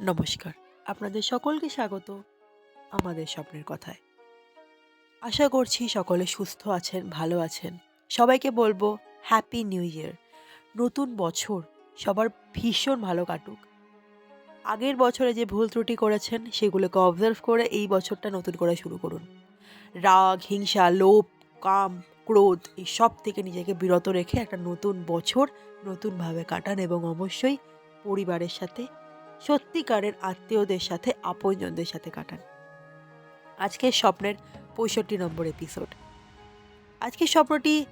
নমস্কার। আপনাদের সকলকে স্বাগত আমাদের স্বপ্নের কথায়। আশা করছি সকলে সুস্থ আছেন, ভালো আছেন। সবাইকে বলব হ্যাপি নিউ ইয়ার নতুন বছর সবার ভীষণ ভালো কাটুক। আগের বছরে যে ভুল ত্রুটি করেছেন, সেগুলোকে অবজার্ভ করে এই বছরটা নতুন করে শুরু করুন। রাগ, হিংসা, লোভ, কাম, ক্রোধ, এই সব থেকে নিজেকে বিরত রেখে একটা নতুন বছর নতুনভাবে কাটান এবং অবশ্যই পরিবারের সাথে সত্যিকারের আত্মীয়দের সাথে, আপনজনদের সাথে কাটান। আজকের স্বপ্নের পঁয়ষট্টি নম্বর এপিসোড আজকের স্বপ্নটি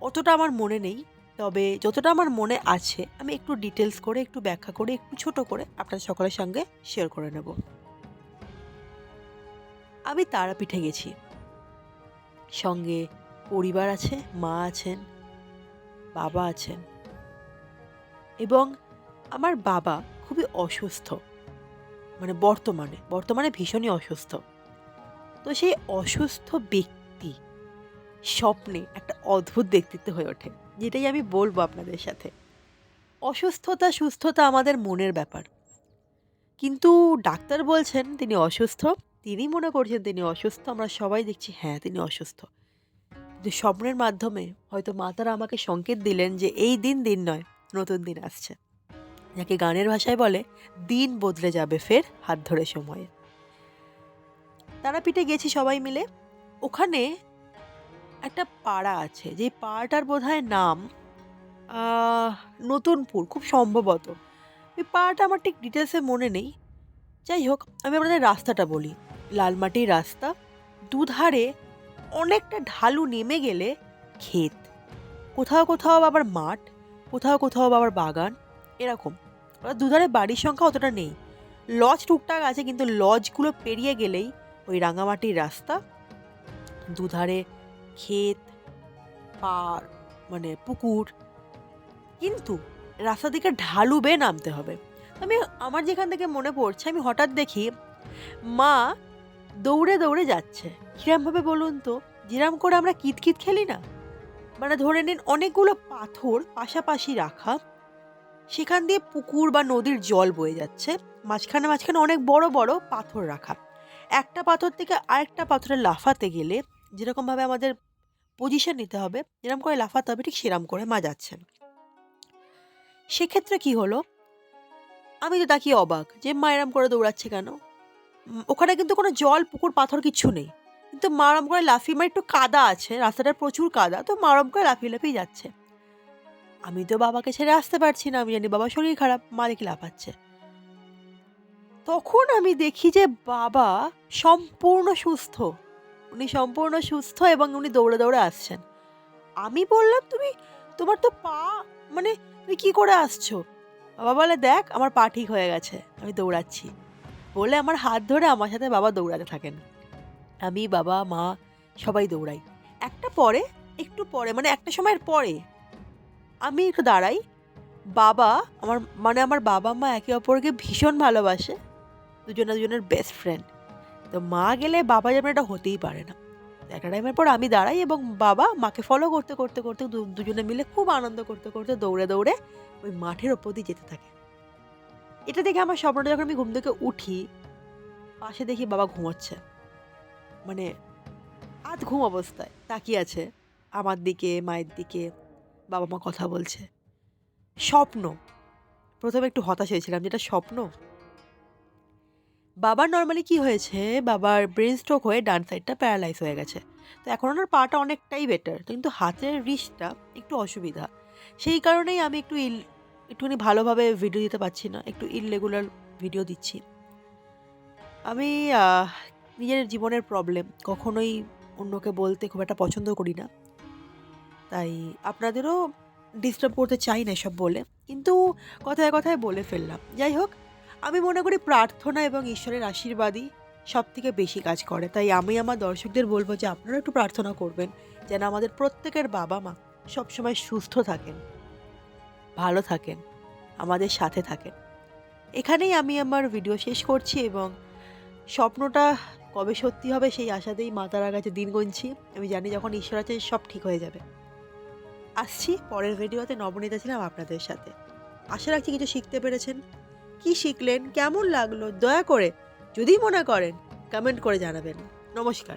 অতটা আমার মনে নেই, তবে যতটা আমার মনে আছে, আমি একটু ডিটেলস করে, একটু ব্যাখ্যা করে, একটু ছোট করে আপনার সকলের সঙ্গে শেয়ার করে নেব। আমি তারাপীঠে গেছি। সঙ্গে পরিবার আছে, মা আছেন, বাবা আছেন। এবং আমার বাবা খুবই অসুস্থ। মানে বর্তমানে বর্তমানে ভীষণই অসুস্থ। তো সেই অসুস্থ ব্যক্তি স্বপ্নে একটা অদ্ভুত ব্যক্তিত্ব হয়ে ওঠে, যেটাই আমি বলব আপনাদের সাথে। অসুস্থতা সুস্থতা আমাদের মনের ব্যাপার। কিন্তু ডাক্তার বলছেন তিনি অসুস্থ, তিনি মনে করছেন তিনি অসুস্থ, আমরা সবাই দেখছি হ্যাঁ তিনি অসুস্থ। কিন্তু স্বপ্নের মাধ্যমে হয়তো মাতারা আমাকে সংকেত দিলেন যে এই দিন দিন নয়, নতুন দিন আসছে। যাকে গানের ভাষায় বলে, দিন বদলে যাবে ফের হাত ধরে সময়ে। তারাপীঠে গেছি সবাই মিলে। ওখানে একটা পাড়া আছে যে পাড়াটার বোধহয় নাম নতুনপুর, খুব সম্ভবত। ওই পাড়াটা আমার ঠিক ডিটেলসে মনে নেই। যাই হোক, আমি আপনাদের রাস্তাটা বলি। লালমাটির রাস্তা, দুধারে অনেকটা ঢালু নেমে গেলে ক্ষেত। কোথাও কোথাও আবার মাঠ, কোথাও কোথাও আবার বাগান, এরকম। ওরা দুধারে বাড়ির সংখ্যা অতটা নেই। লজ টুকটাক আছে, কিন্তু লজগুলো পেরিয়ে গেলেই ওই রাঙামাটির রাস্তা, দুধারে ক্ষেত পার মানে পুকুর। কিন্তু রাস্তা দিকে ঢালু বেয়ে নামতে হবে। আমি, আমার যেখান থেকে মনে পড়ছে, আমি হঠাৎ দেখি মা দৌড়ে দৌড়ে যাচ্ছে। কিরমভাবে বলুন তো, যেরম করে আমরা কিতকিত খেলি না? মানে ধরে নিন, অনেকগুলো পাথর পাশাপাশি রাখা সেখান দিয়ে পুকুর বা নদীর জল বয়ে যাচ্ছে। মাঝখানে মাঝখানে অনেক বড় বড় পাথর রাখা। একটা পাথর থেকে আরেকটা পাথরে লাফাতে গেলে যেরকমভাবে আমাদের পজিশন নিতে হবে, যেরকম করে লাফাতে হবে, ঠিক সেরকম করে মা যাচ্ছেন সেক্ষেত্রে কি হলো? আমি তো তাকিয়ে অবাক যে মা এরম করে দৌড়াচ্ছে কেন? ওখানে কিন্তু কোনো জল, পুকুর, পাথর কিচ্ছু নেই। কিন্তু মারম করে লাফিয়ে মানে একটু কাদা আছে রাস্তাটা প্রচুর কাদা, তো মারম করে লাফিয়ে লাফিয়ে যাচ্ছে। আমি তো বাবাকে ছেড়ে আসতে পারছি না, আমি জানি বাবা শরীর খারাপ, মা দেখি লাফাচ্ছে। তখন আমি দেখি যে বাবা সম্পূর্ণ সুস্থ। উনি সম্পূর্ণ সুস্থ এবং উনি দৌড়ে দৌড়ে আসছেন। আমি বললাম, তুমি, তোমার তো পা মানে তুমি কি করে আসছো? বাবা বলে, দেখ, আমার পা ঠিক হয়ে গেছে, আমি দৌড়াচ্ছি। বলে আমার হাত ধরে আমার সাথে বাবা দৌড়াতে থাকেন। আমি, বাবা, মা সবাই দৌড়াই। একটা পরে, একটু পরে মানে একটা সময়ের পরে আমি একটু দাঁড়াই। বাবা, আমার মানে আমার বাবা মা একে অপরকে ভীষণ ভালোবাসে। দুজনে দুজনের বেস্ট ফ্রেন্ড তো মা গেলে বাবা যেমন এটা হতেই পারে না। একটা টাইমের পর আমি দাঁড়াই এবং বাবা মাকে ফলো করতে করতে করতে দুজনে মিলে খুব আনন্দ করতে করতে দৌড়ে দৌড়ে ওই মাঠের ওপর দিয়ে যেতে থাকে। এটা দেখে আমার স্বপ্নটা যখন আমি ঘুম থেকে উঠি, পাশে দেখি বাবা ঘুমোচ্ছে। মানে আধ ঘুম অবস্থায়, তাকিয়ে আছে আমার দিকে, মায়ের দিকে। বাবা মা কথা বলছে। স্বপ্ন। প্রথমে একটু হতাশ হয়েছিলাম, যেটা স্বপ্ন। বাবার নর্মালি কি হয়েছে? বাবার ব্রেন স্ট্রোক হয়ে ডান সাইডটা প্যারালাইজ হয়ে গেছে। তো এখন ওনার পাটা অনেকটাই বেটার কিন্তু হাতের রিস্টটা একটু অসুবিধা। সেই কারণেই আমি একটু ইল, একটুখানি ভালোভাবে ভিডিও দিতে পারছি না, একটু ইররেগুলার ভিডিও দিচ্ছি। আমি নিজের জীবনের প্রবলেম কখনোই অন্যকে বলতে খুব একটা পছন্দ করি না। তাই আপনাদেরও ডিস্টার্ব করতে চাই না এসব বলে। কিন্তু কথায় কথায় বলে ফেললাম। যাই হোক, আমি মনে করি প্রার্থনা এবং ঈশ্বরের আশীর্বাদই সব থেকে বেশি কাজ করে। তাই আমি আমার দর্শকদের বলব যে আপনারা একটু প্রার্থনা করবেন যেন আমাদের প্রত্যেকের বাবা মা সবসময় সুস্থ থাকেন, ভালো থাকেন, আমাদের সাথে থাকেন। এখানেই আমি আমার ভিডিও শেষ করছি এবং স্বপ্নটা কবে সত্যি হবে সেই আশাতেই মাতার কাছে দিন গুনছি। আমি জানি যখন ঈশ্বর আছে সব ঠিক হয়ে যাবে। আসছি, পরের ভিডিওতে নবনীতা ছিলাম আপনাদের সাথে। আশা রাখছি কিছু শিখতে পেরেছেন। কি শিখলেন? কেমন লাগল? দয়া করে যদি মনে করেন কমেন্ট করে জানাবেন। নমস্কার।